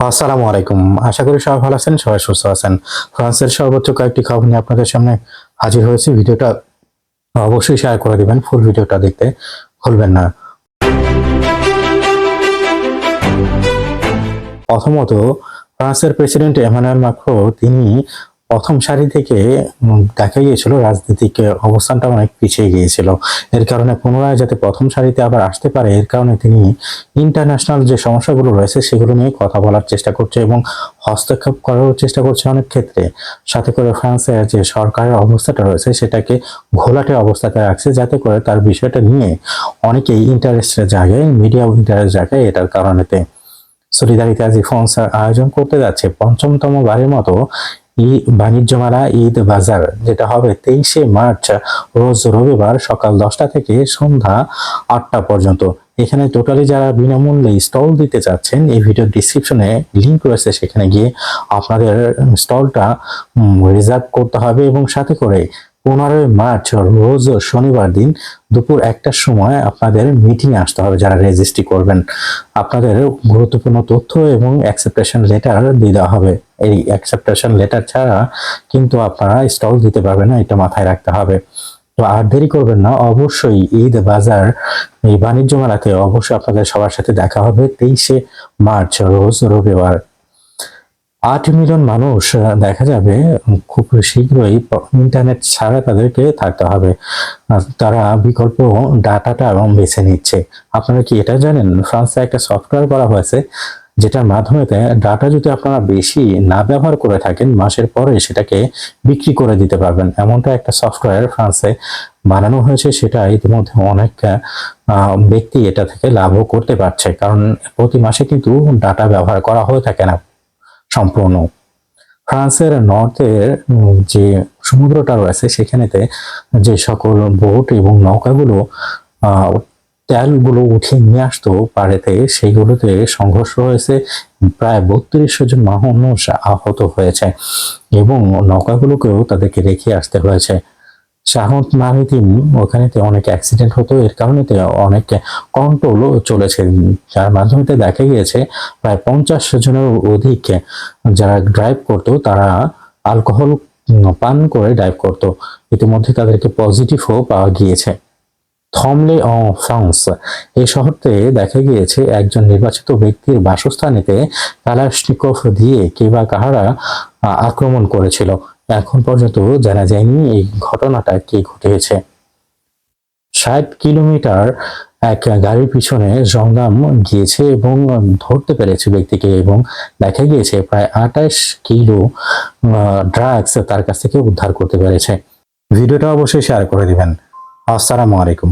আসসালামু আলাইকুম। আশা করি সবাই ভালো আছেন, সবাই সুস্থ আছেন। ফ্রান্সের সর্বোচ্চ কয়েকটি খবর নিয়ে আপনাদের সামনে হাজির হয়েছি। ভিডিওটা অবশ্যই শেয়ার করে দিবেন ফুল ভিডিওটা দেখতে ভুলবেন না। প্রথমত, ফ্রান্সের প্রেসিডেন্ট এমানুয়েল মাক্রো তিনি প্রথম সারি থেকে দেখা গিয়েছিল রাজনৈতিক অবস্থানটা অনেক পিছিয়ে গিয়েছিল। এর কারণে পুনরায় যাতে প্রথম সারিতে আবার আসতে পারে, এর কারণে তিনি ইন্টারন্যাশনাল যে সমস্যাগুলো রয়েছে, সেগুলো নিয়ে কথা বলার চেষ্টা করছে এবং হস্তক্ষেপ করার চেষ্টা করছে অনেক ক্ষেত্রে। সাথে করে ফ্রান্সের যে সরকারের অবস্থাটা রয়েছে, সেটাকে ঘোলাটে অবস্থাতে রাখছে, যাতে করে তার বিষয়টা নিয়ে অনেকেই ইন্টারেস্টের জায়গায় মিডিয়াও ইন্টারেস্ট জায়গায় এটার কারণেতে। সলিদারিতা আজি ফন্স আয়োজন করতে যাচ্ছে, পঞ্চমতম বারের মতো বাণিজ্য মেলা ঈদ বাজার, যেটা হবে তেইশে মার্চ রোজ রবিবার সকাল দশটা থেকে সন্ধ্যা আটটা পর্যন্ত। এখানে টোটালি যারা বিনামূল্যে স্টল দিতে চাচ্ছেন, এই ভিডিও ডিসক্রিপশনে লিঙ্ক রয়েছে, সেখানে গিয়ে আপনাদের স্টলটা রিজার্ভ করতে হবে এবং সাথে করে পনেরোই মার্চ, রোজ শনিবার দিন দুপুর একটার সময় আপনাদের মিটিংয়ে আসতে হবে যারা রেজিস্ট্রি করবেন। আপনাদের গুরুত্বপূর্ণ তথ্য এবং অ্যাকসেপ্টেশন লেটার দিয়ে দেওয়া হবে। এই অ্যাকসেপ্টেশন লেটার ছাড়া কিন্তু আপনারা স্টল দিতে পারবেন না, এটা মাথায় রাখতে হবে। তো আর দেরি করবেন না, অবশ্যই ঈদ বাজার, এই বাণিজ্য মেলাতে অবশ্যই আপনাদের সবার সাথে দেখা হবে তেইশে মার্চ, রোজ রবিবার। আট মিলিয়ন মানুষ দেখা যাবে খুব শীঘ্রই ইন্টারনেট ছাড়া তাদেরকে থাকতে হবে। তারা বিকল্প ডাটাটা এবং বেছে নিচ্ছে। আপনারা কি এটা জানেন? ফ্রান্সে একটা সফটওয়্যার করা হয়েছে, যেটার মাধ্যমে ডাটা যদি আপনারা বেশি না ব্যবহার করে থাকেন, মাসের পরে সেটাকে বিক্রি করে দিতে পারবেন। এমনটা একটা সফটওয়্যার ফ্রান্সে বানানো হয়েছে, সেটা ইতিমধ্যে অনেক ব্যক্তি এটা থেকে লাভও করতে পারছে। কারণ প্রতি মাসে কিন্তু ডাটা ব্যবহার করা হয়ে থাকে না। সম্পূর্ণ। ফ্রান্সের নর্থের যে সমুদ্রটা রয়েছে, সেখানেতে যে সকল বোট এবং নৌকাগুলো তেলগুলো উঠিয়ে নিয়ে আসতো পাড়েতে, সেইগুলোতে সংঘর্ষ হয়েছে। প্রায় বত্রিশশো জন মানুষ আহত হয়েছে এবং নৌকাগুলোকেও তাদেরকে রেখে আসতে হয়েছে। শাহত মারিতিম ওখানেতে অনেক অ্যাক্সিডেন্ট হতো। এর কারণে অনেক কন্ট্রোলও চলেছে। যার মাধ্যমে দেখা গিয়েছে, প্রায় পঞ্চাশ জনের অধিক যারা ড্রাইভ করতো, তারা অ্যালকোহল পান করে ড্রাইভ করতো। ইতিমধ্যে তাদেরকে পজিটিভও পাওয়া গিয়েছে। থমলে অ ফ্রান্স এই শহরতে দেখা গিয়েছে, একজন নির্বাচিত ব্যক্তির বাসস্থানেতে কালাশনিকভ দিয়ে কে বা কাহারা আক্রমণ করেছিল। এখন পর্যন্ত জানা যায়নি এই ঘটনাটা কি ঘটেছে। ষাট কিলোমিটার এক গাড়ির পিছনে জঙ্গাম গিয়েছে এবং ধরতে পেরেছে ব্যক্তিকে এবং দেখা গিয়েছে প্রায় আঠাশ কিলো ড্রাগস তার কাছ থেকে উদ্ধার করতে পেরেছে। ভিডিওটা অবশ্যই শেয়ার করে দিবেন। আসসালামু আলাইকুম।